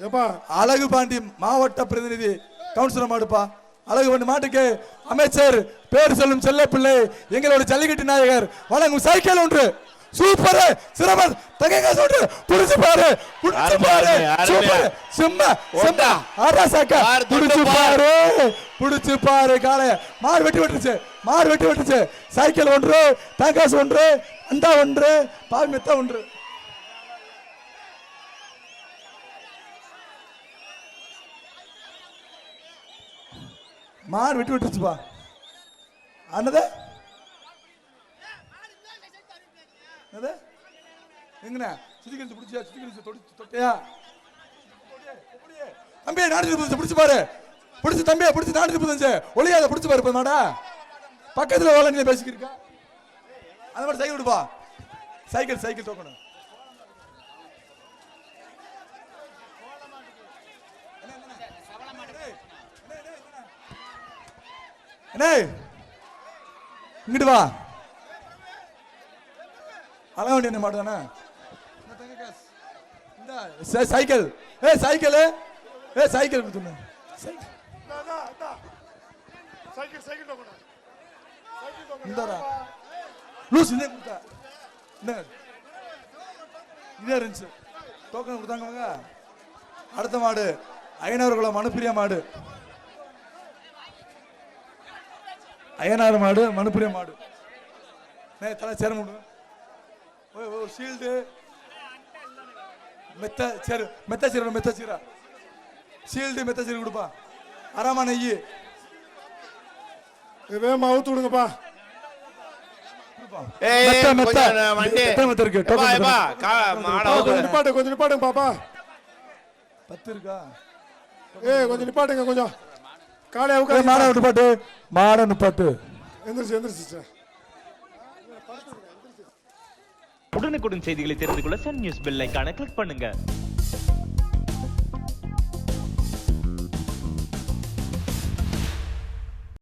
ஏப்பா. அழகு பாண்டி மாவட்ட பிரதிநிதி கவுன்சிலர் மாடுப்பா. அழகு பாண்டி மாட்டுக்கு அமைச்சர் பேர் சொல்லும் செல்ல பிள்ளை எங்களோட ஜல்லிக்கட்டு நாயகர். வழங்கும் சைக்கிள் ஒன்று. சூப்பர் சிரமர் தகை காசு ஒன்று. புடிச்சு பாரு புடிச்சு பாரு. சூப்பர். செம்ம செம்ம. ஆராசாக்கா புடிச்சு பாரு. புடிச்சு பாரு காளைய மாடு வெட்டி வெட்டுச்சு மாடு வெட்டி வெட்டுச்சு சைக்கிள் ஒன்று தங்காசு ஒன்று அண்டா ஒன்று பால் மெத்த ஒன்று. மாடு விட்டு விட்டுருச்சுப்பா அண்ணது என்னது? எங்கண்ணா? சுத்தி கழிச்சு பிடிச்சியா? சுத்தி கழிச்சு தொடி தொட்டையா? தம்பியை நாடு புதுச்சு பிடிச்சு பாரு. பிடிச்சி தம்பியை பிடிச்சி நாடு பதினஞ்சு ஒளியாத பிடிச்சி பாரு இப்ப மாடா பக்கத்துல ஓல பேசிக்கிருக்கா அந்த மாதிரி சைக்கிள் விடுப்பா சைக்கிள் சைக்கிள் தோக்கணும். அண்ணே இங்கிட்டு வா. அழக வேண்டிய என்ன சைக்கிள் ஏ சைக்கிள். ஏ சைக்கிள். கொடுத்துருங்க சைக்கிள் சைக்கிள் டோக்கன் இந்தாரா லூஸ் இதே கொடுத்தா. இதே இருந்துச்சு. டோக்கன் கொடுத்தாங்க அடுத்த மாடு. ஐநூறு குளம் மனுப்பிரிய மாடு. ஐயனாறு மாடு மனுப்பிரிய மாடு. நே தலை சேர முடியும் ஓ ஓ ஷீல்டு மெத்த சேரு மெத்த சீர மெத்த சீரா. ஷீல்டு மெத்த சீரு கொடுப்பா. அராமா இது வேகமா அவுத்து விடுங்கப்பா. கொஞ்சம் நிப்பாட்டுங்க பாப்பா. பத்து இருக்கா? ஏய் கொஞ்சம் நிப்பாட்டுங்க கொஞ்சம். காலை ஏய், அவுக்காதீங்க மாடை நிப்பாட்டு மாடை நிப்பாட்டு எந்திரிச்சு எந்திரிச்சு சார் உடனுக்குடன் செய்திகளை தெரிந்து கொள்ள சன் நியூஸ் பெல் ஐகானை கிளிக் பண்ணுங்க.